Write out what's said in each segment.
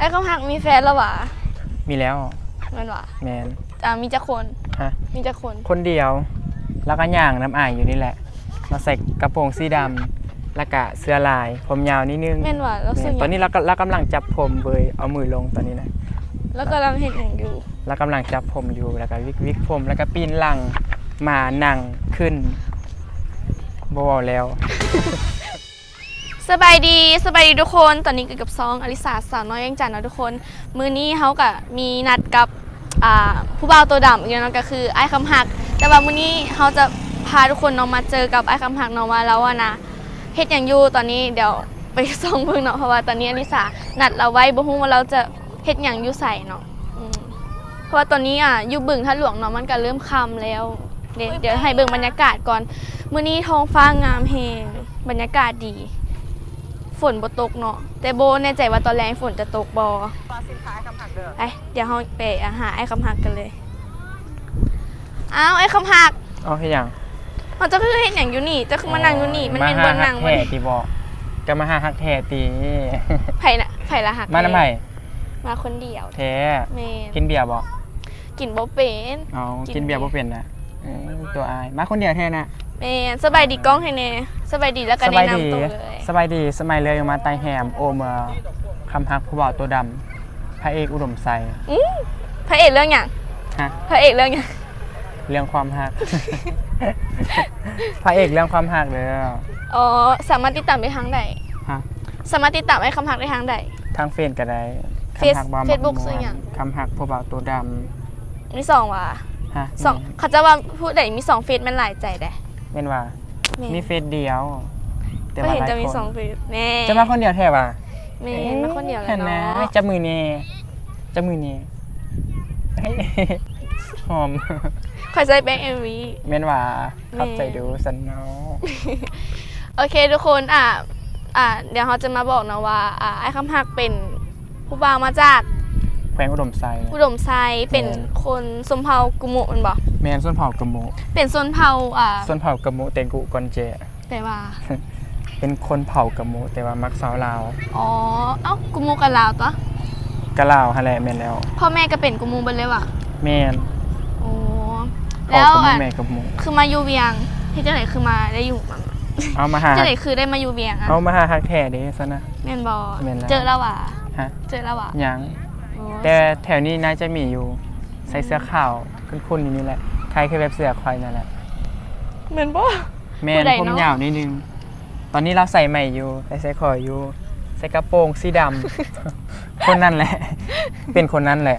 ไอ้คำหักมีแฟนแล้วหวะมีแล้วแมันหวะแมนอ่ามีจักคนฮะมีจักคนคนเดียว แล้วก็ย่างน้ำอายอยู่นี่แหละ มาใส่กระโปรงสีดำแล้วก็เสื้อลาย ผมยาวนิดนึงแม่นหวะแล้วแม่ซึ่งนตอนนี้เราก็เรากำลังจับผมเบยเอามือลงตอนนี้นะแล้วกำลังเห็นอย่างอยู่ เรากำลังจับผมอยู่แล้วก็วิกวิกผมแล้วก็ปีนหลังมานั่งขึ้นบเวาแล้ว สบายดีสบายดีทุกคน ตอนนี้ก็กับซองอลิสาสาวน้อยยังจันนะทุกคน มือนี้เขากับมีนัดกับผู้บ่าวตัวดำอีกแล้วเนาะก็คือไอ้คำหัก แต่ว่ามื้อนี้เขาจะพาทุกคนเนาะมาเจอกับไอ้คำหักนาะว่าแล้วอะนะเฮ็ดอย่างอยู่ตอนนี้เดี๋ยวไปส่องเบิ่งเนาะเพราะว่าตอนนี้อลิสานัดเราไว้บ่ฮู้ว่าเราจะเฮ็ดอย่างอยู่ใส่เนาะเพราะว่าตอนนี้อะอยู่บึงท่าหลวงเนาะมันก็เริ่มค่ำแล้วเดี๋ยวให้เบิ่งบรรยากาศก่อน มื้อนี้ท้องฟ้างามแฮงบรรยากาศดี ฝนบ่ตกเนาะแต่โบแน่ใจว่าตอนแรงฝนจะตกบอไปเดี๋ยวเราไปหาไอ้คำหักกันเลยอ้าวไอ้คำหักเอาให้ยังมันจะคือเห็นอย่างอยู่นี่จะคือมานั่งอยู่นี่มันเป็นบนนั่งมาบนหาฮักแท้ตีบอกก็มาหาฮักแท้ตีไผ่น่ะไผ่ละหักมาน้ำไผ่มาคนเดียวแท้เมนกินเบียร์บอกกินบ่เป็นเอากินกินเบียร์เบียร์บ่เป็นนะเออตัวอายมาคนเดียวแท้นะเมนสบายดีกล้องให้แน่สบายดีแล้วก็สแนะบายดีนำตัวเลย สบายดีสมัยเลยมาไตแฮมโอเมอคำฮักผู้บ่าวตัวดำพระเอกอุดมไซอื้อพระเอกเรื่องอย่างฮะพระเอกเรื่องอย่างเรื่องความฮัก พระเอกเรื่องความฮักเลยอ๋อสามารถติดตามได้ทางใดฮะสามารถติดตามไอ้คำหักได้ทางใด ทางเฟซก็ได้เฟซคำฮักบ่าว Facebook มักม่วนซื้อหยัง คำฮักผู้บ่าวตัวดมีสองว่ะำฮะสองเขาจะว่าพูดได้มีสองเฟซมันหลายใจได้แม่นว่า แม่มีเฟซเดียวแต่ ก็ว่าเห็นหลายจะมีคนสองเฟซแม่จะมาคนเดียวแท้ป่ะแม่มาคนเดียวแล้เห็วนนะเนาะจับมือนี่จับมือนี่เฮ้ยหอมคอยใส่แป้งเอ็มวีแม่นว่าแม่ขับใจดูสันเนาโอเคทุกคนอะอะเดี๋ยวเขาจะมาบอกนะว่า อะไอ้คำหักเป็นผู้บ่าวมาจากแขวงอุดมไซอุดมไซเป็นแม่คนสมเภากุมุมันบอกแมนส้นเผากระโมเป็นส้นเผาอะส้นเผากระโมเตงกุกอนเจแต่ว่า เป็นคนเผากระโมแต่ว่ามักสาวลาวอ๋อ เอ้ากุมุกับลาวตัว กะลาวฮะแหละแม่นแล้ว พ่อแม่ก็เป็นกุมุเบนเลยว่ะแม่นโอ้พ่อแล้วกระโมอะแม่กระโมคือมาอยู่เวียงที่จะไหนคือมาได้อยู่มันเอามาหาจะไหนคือได้มาอยู่เวียงอะเอามาหาฮักแท้เด้ซะนะ แม่นบอแม่นแล้ว เจอแล้วว่ะฮะเจอแล้วว่ะยังโอ้แต่แถวนี้น่าจะมีอยู่ ใส่เสื้อขาวคุ้นๆอยู่นี่แหละใครเคยแบบเสื้อควายนั่นแหละ แม่นบ่แม่ผู้นใดผมเนาะ ยาวนิดนึง ตอนนี้เราใส่ใหม่อยู่ใส่ใส่คอยอยู่ ใส่กระโปรงสีดำ คนนั้นแหละ เป็นคนนั้นแหละ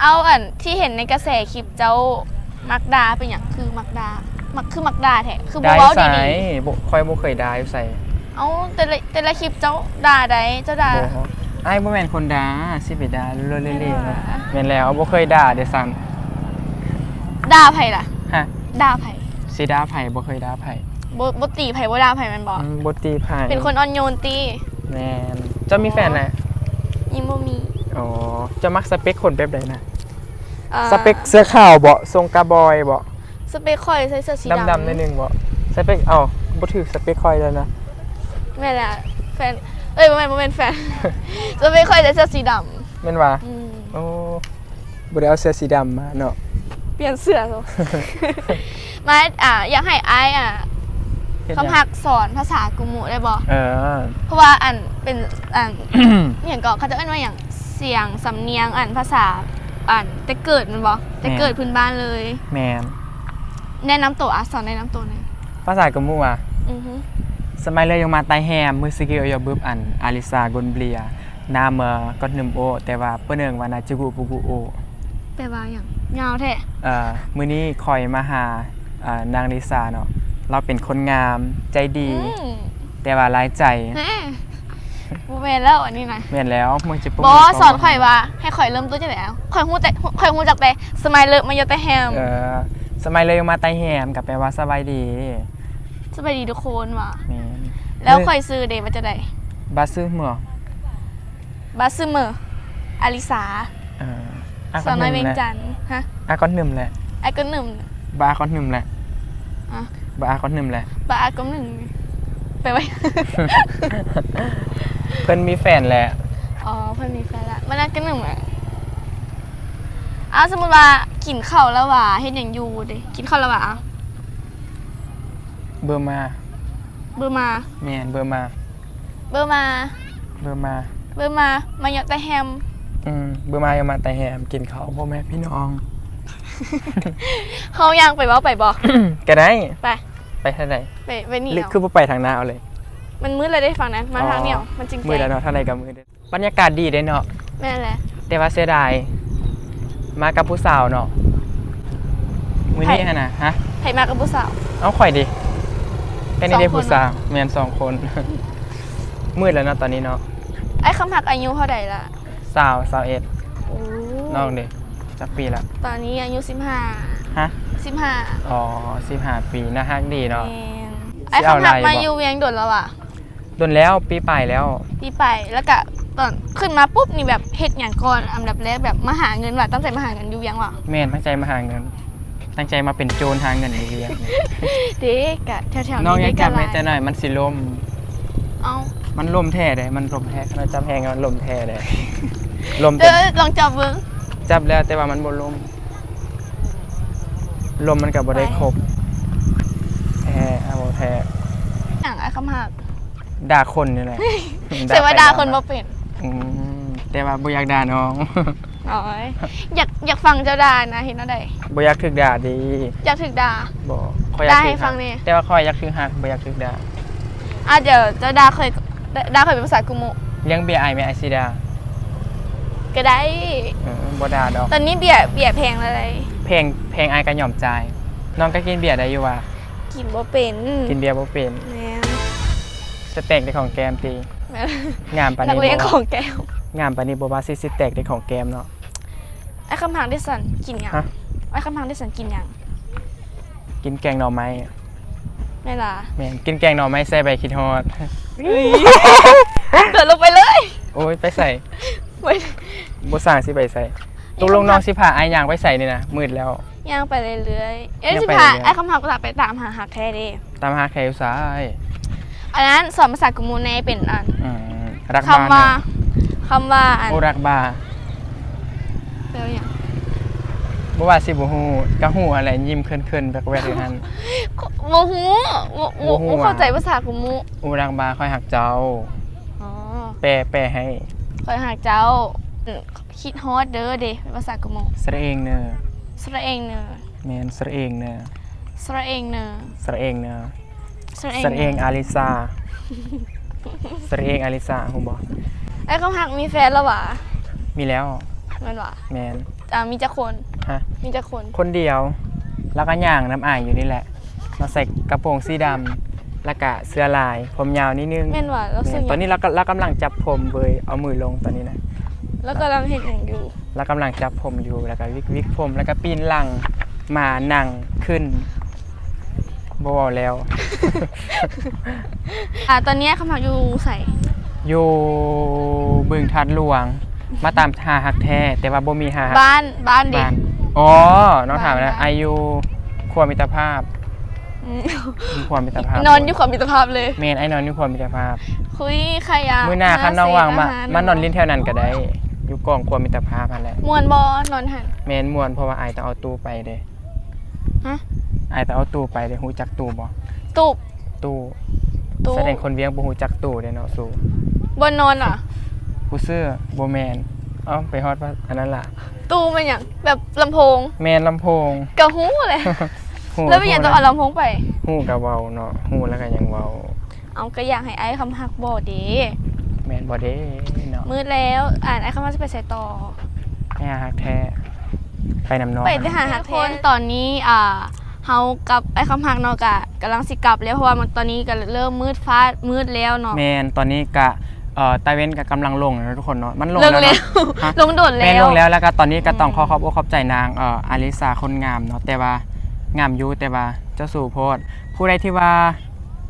เอาอันที่เห็นในกระแสคลิปเจ้ามักดาเป็นอย่างคือมักดา มักคือมักดาแท้คือบ่ได้เว้าใส่ดีบ่คอยบ่เคยได้ใส่ๆเอาแต่ละแต่ละคลิปเจ้าด่าได้เจ้าด่า บ่ไอ้ายบ่แม่นคนด่าสิไปด่าเรื่อยๆแม่นเรื่อยว่าๆแม่นแล้วบ่เคยด่าเด้ซ้ํด่าไผล่ะ ฮะด่าไผสิด่าไผบ่เคยด่าไผ บ่บ่ตีไผบ่ด่าไผแม่นบ่อืมบ่ตีไผเป็นคนอ่อนโยนตีแม่นเจ้ามีแฟนน่ะยิงบ่มีอ๋อเจะมักสเปคคนแบบใดนะอ่อสเปคเสื้อขาวบ่ทรงกระบอยบ่สเปคข่อยใส่เสื้อสีดำดำๆนิดนึงบ่สเปคเอ้าบ่ถือสเปคคอยแล้วนะแม่นแหละแฟนเอ้ยบ่แม่นบ่แม่นแฟน สเปคข่อยใส่เสื้อสีดำแม่นว่าอืมโอ้บ่ได้เอาเสื้อสีดำมาเนาะ เปลี่ยนเสื้อซะ มาอะอยากให้อายอะ เฮ็ดหยังคำหักสอนภาษากุมุได้บ่เออ เพราะว่าอันเป็นอันอหย่างก็เขาจะเอ้นว่าอย่างเสียงสำเนียงอันภาษาอันแต่เกิดมันบ่แต่เกิดพื้นบ้านเลย แมนแนะนำตัวอะสอนแนะนำตัวหน่อยภาษากะมูอะอือฮึสมัยเลยยังมาไตแฮมมือสกิลอยบึบอันอาลิซากอนเบลียนาเมอก็นึมโอ แต่ว่าเปิ้นเอิ้นว่านาจิกุปุกุโอแปลว่าอย่างยาวแท้เอ่อมื้อนี้คอยมาหาอ่านางลิซาเนาะ เราเป็นคนงามใจดีอืมแต่ว่าร้ายใจแหม่บ่แม่นแล้วอันนี้นะแม่นแล้วมึงจะบอสอนข่อยว่า ให้ข่อยเริ่มต้นจังได๋ข่อยฮู้แต่ข่อยฮู้จักแต่สมัยเลิกมายาแต่แฮมเออสมัยเลยยังมาไตแฮมกับแปลว่าสบายดีสบายดีทุกคนว่ะแม่นแล้วข่อยซื้อเดมาจะได้บาซื้อเมื่อบาซึเมอร์อลิสาเอออาสาวน้อยหเวีนึ่ยงแหละจันทน์ฮะอาก้อนหนึ่งแหละไอ้ก็หนึ่งบาก้อนหนึ่งแหละ อะบาก้อนหนึ่งแหละบาอาก็หนึ่งไปไว้ เพิ่นมีแฟนแหละอ๋อเพื่อนมีแฟนละมานัดกันหนึ่งอะเอาสมมติว่ากินข้าวแล้วว่าเฮ็ดหยังอยู่เด้กินข้าวแล้วว่าเอาเบอร์มา เบอร์มา แมนเบอร์มา เบอร์มา เบอร์มา เบอร์มา มายอกแต่แฮม อืมเบอร์มาอย่ามาแต่แหมกินข้าวพ่อแม่พี่น้องเขายังไปบ่ไปบ่ก็ได้ ไปไปเท่าไหร่ไปไปนี่หรือเอาคือบ่ไปทางหน้าเอาเลยมันมืดเลยได้ฟังนั้น มาทางเหนียวมันจริงมือใจแล้วเนาะเท่าไหร่กับมือเด้อบรรยากาศดีเด้เนาะแม่นแหละ แต่ว่าเสียดายมากับผู้สาวเนาะมือนี้ฮะนะฮะไผมากับผู้สาว เอาข่อยดิเป็นนี่ได้สองคน ผู้สาวแมนสองคน มืดแล้วเนาะตอนนี้เนาะไอ้คำหักอายุเท่าใดล่ะสาวสาวเอ็ดโอ้น้องเด็กจักปีละตอนนี้อายุ15 ฮะ15อ๋อสิบห้าปีนะฮักดีเนาะแม่นไอ้คำหักมาอยู่เวียงโดนแล้วอะโดนแล้วปีไปลายแล้ว ปีไปแล้วก็ตอนขึ้นมาปุ๊บนี่แบบเฮ็ดอย่างก่อนอันดับแรกแบบมาหาเงินว่ะตั้งใจมาหาเงินอยู่เวียงว่ะแม่นตั้งใจมาหาเงิน ตั้งใจมาเป็นโจรหาเงินในเรียนเด็กอะแถวๆน้องนี้ยังเด็กจับหไม่ลายแต่หน่อยมันสิลมเอามันลมแท้เลยมันลมแท้เราจับแพงมันลมแท้เลยลมเอแต่อลองจับเบิ้งจับแล้วแต่ว่ามันบ่ลม ลมมันกับบ่ได้ครบแท้เอาบ่แท้อย่างไอ้คำหักด่าคนนี่แหละ เสียว่าดาคนบ่บ่เป็นอืมแต่ว่าบ่อยากด่าน้องอ๋ออยากอยากฟังเจ้าดานะเห็นอะไรบ่อยากถึกด่าดีอยากถึกดา บ่ค่อยอยากด่าให้ถึกฟังแน่ แต่ว่าค่อยอยากถึกหักบ่อยากถึกด่าอะเดี๋ยวเจ้าดาเคยดาเคยเป็นภาษากุโมะเลี้ยงเบียร์ไอไหมไอซิดาก็ได้ เออบ่ด่าดอก ตอนนี้เบียร์เบียร์แพงอะไร เพลงเพลงไอายก็ยอมจ่ายน้องก็กินเบียร์ได้อยู่ว่ากินบ่เป็นกินเบียร์บ่เป็นแม่นสเต็กในของแกมตีแม่นงามปานนักนี้เรียนบ่ของแก้วงามปานนี้บ่ว่าสิสเต็กในของแกมเนาะ ไอ้คำหักที่สันกินหยังฮะ ไอ้คำหักที่สันกินหยังกินแกงหน่อไม้แม่ล่ะแม่นกินแกงหน่อไม้ใส่ใบคิดฮอด เดินลงไปเลยโอ้ยไปใส่ไว้บ่สร้างสิไปใส่ ตกลงน้องสิพาอายย่างไปใส่นี่นะมืดแล้ว ย่างไปเรื่อยๆเอ๊ะย่างสิไปพาเรื่อยๆ ไอ้คำหักภาษาไปตามหาหักแท้เด้ตามหาแขวซ้ายอันนั้นสอนภาษากุมูในเป็นอันอืมรักคำบ้านว่าเนาะคำว่าอันโอรักบาแปลว่าอย่างบ่ว่าสิบ่ฮู้ก็ฮู้อะไรยิ้มเคินๆแบบแวดอยู่หั่น โมหูโมโมโมหูโมเข้าใจภาษากุมูโอรักบาค่อยหักเจ้า อ๋อแปลแปลให้คอยหักเจ้าอืม คิดฮอดเด้อเด้เป็นภาษากุมูสระเองเนอะสระเองเนอะแมนสระเองเนอะสระเองเนอะสระเองเนอะสระเองสระเองอาริซาสระเองอาริซาฮู้บ่ไอ้คำหักมีแฟนแล้วหวะมีแล้วแมันหวะแมนอ่ามีจักคนฮะมีจักคนคนเดียว แล้วก็ย่างน้ำอายอยู่นี่แหละ มาใส่กระโปรงสีดำแล้วก็เสื้อลาย ผมยาวนิดนึงแม่นหวะแล้วแม่ซึ่งนตอนนี้เราก็เรากำลังจับผมเบยเอามือลงตอนนี้นะ แล้วก็กำลังเห็นอย่างอยู่เรากำลังจับผมอยู่แล้วก็วิกวิกผมแล้วก็ปีนหลังมานั่งขึ้นบ่เว้าแล้ว อ่าตอนนี้คำหักอยู่ใส่อยู่บึงทัดหลวง มาตามหาหักแท้แต่ว่าบ่มีหาหักบ้านบ้านเด็ก บ้านอ๋อน้องถามบ้านนะบ้านอายุครัวมิตรภาพอืมมีความมิตรภาพนอนอยู่ความมิตรภาพเลยเมนไอ้นอนอยู่ความมิตรภาพ คุยใครอะมื้อหน้าคันน้องว่างมาเศษอหรมานอนลิ้นแถวนั้นก็ได้ อยู่กองความมิตรภาพนั่นแหละมวนบอนอนหันเมนม่วนเพราะว่าอายต้องเอาตู้ไปเด้ฮะอายต้องเอาตู้ไปเด้ฮู้จักตู้บ่ตูบตู้ตู้แสดงคนเวียงบ่ฮู้จักตู้เด้เนาะสู้บนนอนอะ ผู้ซื้อบ่แม่นเอ้าไปฮอดว่าอันนั้นล่ะ ตู้มันอย่างแบบลำโพงแม่นลำโพงกระหู้เลยฮู้แล้วเป็นอย่างต้องเอาลำโพงไปฮู้ก็เว้าเนาะฮู้แล้วก็ยังเว้าเอาก็อยากให้ไอ้คำหักบอดีแม่นบ่เด้เนาะ มืดแล้ว อ่านไอ้คำหักจะไปใส่ต่อ แม่ฮักแท้ไปนำน้องไปไปหาหักแทนตอนนี้อ่าเฮากับไอ้คำหักเนาะกะกำลังสิกลับแล้วเพราะว่ามันตอนนี้ก็เริ่มมืดฟ้ามืดแล้วเนาะแมนตอนนี้กะเอ่อตาเว้นกะกำลังลงนะทุกคนเนาะมันลงลงแล้วแล้เนาะวฮะ ลงโดดแมแล้นว ลงแล้วแล้วก็ตอนนี้ก็ต้องอืมขอขอบอกขอบใจนางเอ่ออาริสาคนงามเนาะแต่ว่างามอยู่แต่ว่าเจ้าสู่โพดผู้ใดที่ว่า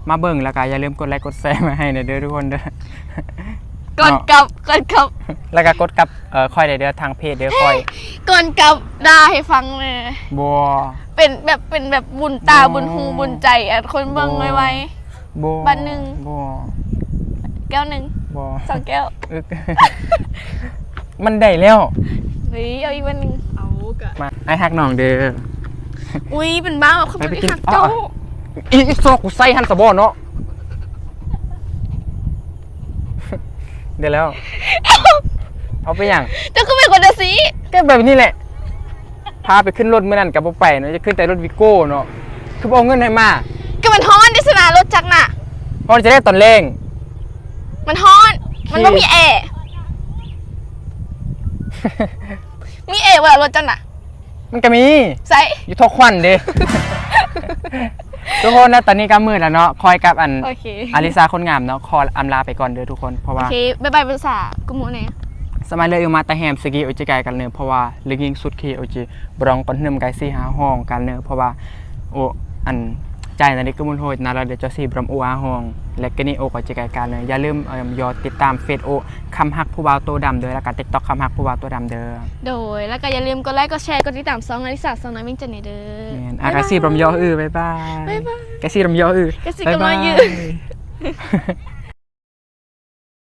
มาเบิ่งแล้วก็อย่าลืมกดไลค์กดแชร์มาให้หน่อยเด้อทุกคนเด้อ ก่อนกลับก่อนกลับแล้วก็กดกับเอ่อคอยได้เด้อทางเพจเด้อคอยก่อนกลับด่าให้ฟังเลยบัว เป็นแบบเป็นแบบบุญตาอ๋อบุญหูบุญใจอะคนเบิ่งไว้ไว้บัวบัดหนึ่งบัวแก้วหนึ่งบ่สองแก้วอึกมันได้แล้วเฮ้ยเอาอีกวันหนึงเอากะมาไอ้ฮักน้องเด้ออุ้ยเป็นบ้าแบบเขาไปเป็นไปกินหักเจ้าอ๋ออีอีซอกกูใส่หันสะบอเนาะ เดี๋ยวแล้ว เอาไปอย่างเจ้าก็เป็นคนเดซีก็แบบนี้แหละ พาไปขึ้นรถเมื่อนั้นกับบ่ไปเนาะจะขึ้นแต่รถวิโก้เนาะคือบ่เอาเงินให้มาก็มันฮ้อนดิสนารถจักรน่ะ เพราะมันจะได้ตอนเร่งมันฮ้อน มันไม่มีแอร์มีแอร์เวลารถจักรน่ะ มันก็มีใส่อยู่ทอกควันเด้ ทุกคนนะตอนนี้ก็มืดแล้วเนาะคอยกับอันโอเคอาริซาคนงามเนาะขออำลาไปก่อนเด้อทุกคนเพราะโอว่าเคบายบายภาษากุโมเนี่ย สมัยเลยมาตาแฮมสกีโอจิไกกันเนอะเพราะว่าลึกยิงสุดคีโอจิบรองปันเนิมไกซี่หาห้องกันเนอะเพราะว่าโออัน ใจนันนี้ก็มุนโหดนาเราเดี๋ยวจะซีบรมโออาห้อง และก็นี่โอก็จิไกกันเนอะอย่าลืมเอิ่มยอดติดตามเฟซโอคำฮักผู้บ่าวตัวดำเด้อแล้วก็ติ๊กต็อกคำฮักผู้บ่าวตัวดำเด้อโดย แล้วก็อย่าลืมกดไลค์กดแชร์กดติดตามซองอลิสาซองน้อยมิ่งจันเนเด้อแม่นอากาซีบรมยออือบ๊ายบายบ๊ายบายกาซีบรมยออือกะซีบรมยออือบ๊ายบาย